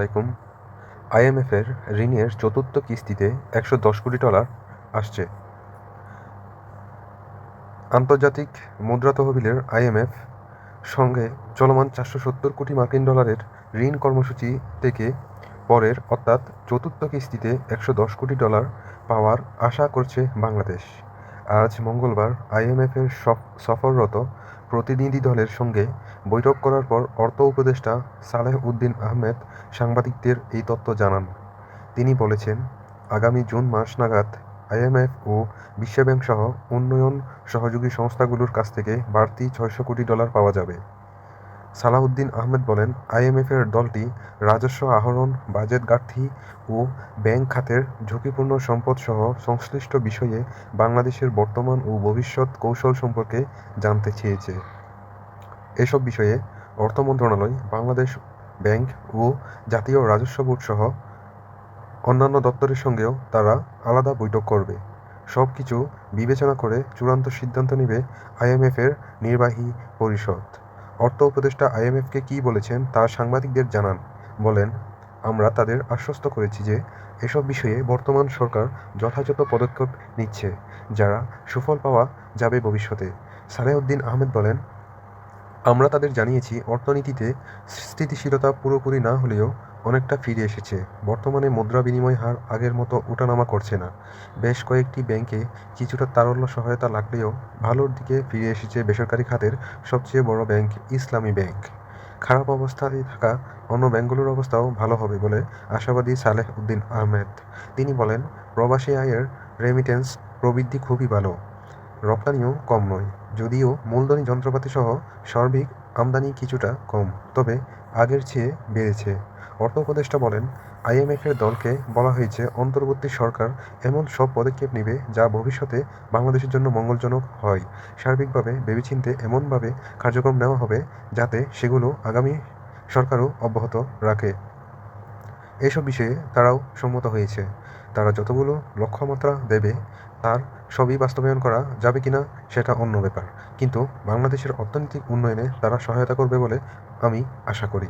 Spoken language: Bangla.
আলাইকুম। আইএমএফের ঋণের চতুর্থ কিস্তিতে একশো দশ কোটি ডলার আসছে। আন্তর্জাতিক মুদ্রা তহবিলের আইএমএফ সঙ্গে চলমান চারশো সত্তর কোটি মার্কিন ডলারের ঋণ কর্মসূচি থেকে পরের, অর্থাৎ চতুর্থ কিস্তিতে একশো দশ কোটি ডলার পাওয়ার আশা করছে বাংলাদেশ। আজ মঙ্গলবার আইএমএফের সফররত প্রতিনিধি দলের সঙ্গে বৈঠক করার পর অর্থ উপদেষ্টা সালেহ উদ্দিন আহমেদ সাংবাদিকদের এই তথ্য জানান। তিনি বলেছেন, আগামী জুন মাস নাগাদ আইএমএফ ও বিশ্বব্যাংক সহ উন্নয়ন সহযোগী সংস্থাগুলোর কাছ থেকে বাড়তি ছয়শো কোটি ডলার পাওয়া যাবে। সালাহউদ্দিন আহমেদ বলেন, আইএমএফের দলটি রাজস্ব আহরণ, বাজেট ঘাটতি ও ব্যাংক খাতের ঝুঁকিপূর্ণ সম্পদ সহ সংশ্লিষ্ট বিষয়ে বাংলাদেশের বর্তমান ও ভবিষ্যৎ কৌশল সম্পর্কে জানতে চেয়েছে। এসব বিষয়ে অর্থ মন্ত্রণালয়, বাংলাদেশ ব্যাংক ও জাতীয় রাজস্ব বোর্ড সহ অন্যান্য দপ্তরের সঙ্গেও তারা আলাদা বৈঠক করবে। সব কিছু বিবেচনা করে চূড়ান্ত সিদ্ধান্ত নেবে আইএমএফের নির্বাহী পরিষদ। অর্থ উপদেষ্টা আইএমএফকে কী বলেছেন তা সাংবাদিকদের জানান। বলেন, আমরা তাদের আশ্বস্ত করেছি যে এসব বিষয়ে বর্তমান সরকার যথাযথ পদক্ষেপ নিচ্ছে, যারা সুফল পাওয়া যাবে ভবিষ্যতে। সালেহউদ্দিন আহমেদ বলেন আমরা তাদের জানিয়েছি, অর্থনীতিতে স্থিতিশীলতা পুরোপুরি না হলেও অনেকটা ফিরে এসেছে। বর্তমানে মুদ্রা বিনিময় হার আগের মতো ওঠানামা করছে না। বেশ কয়েকটি ব্যাংকে কিছুটা তারল্য সহায়তা লাগলেও ভালোর দিকে ফিরে এসেছে বেসরকারি খাতের সবচেয়ে বড় ব্যাংক ইসলামী ব্যাংক। খারাপ অবস্থায় থাকা অন্য ব্যাংকগুলোর অবস্থাও ভালো হবে বলে আশাবাদী সালেহ উদ্দিন আহমেদ। তিনি বলেন, প্রবাসী আয়ের রেমিটেন্স প্রবৃদ্ধি খুবই ভালো। রপ্তানিও কম নয়। যদিও মূলধনী যন্ত্রপাতি সহ সার্বিক আমদানি কিছুটা কম, তবে আগের চেয়ে বেড়েছে। অর্থ উপদেষ্টা বলেন আইএমএফের দলকে বলা হয়েছে, অন্তর্বর্তী সরকার এমন সব পদক্ষেপ নেবে যা ভবিষ্যতে বাংলাদেশের জন্য মঙ্গলজনক হয়। সার্বিকভাবে ভেবেচিন্তে এমনভাবে কার্যক্রম নেওয়া হবে যাতে সেগুলো আগামী সরকারও অব্যাহত রাখে। এসব বিষয়ে তারাও সম্মত হয়েছে। তারা যতগুলো লক্ষ্যমাত্রা দেবে, তার সবই বাস্তবায়ন করা যাবে কিনা সেটা অন্য ব্যাপার। কিন্তু বাংলাদেশের অর্থনৈতিক উন্নয়নে তারা সহায়তা করবে বলে আমি আশা করি।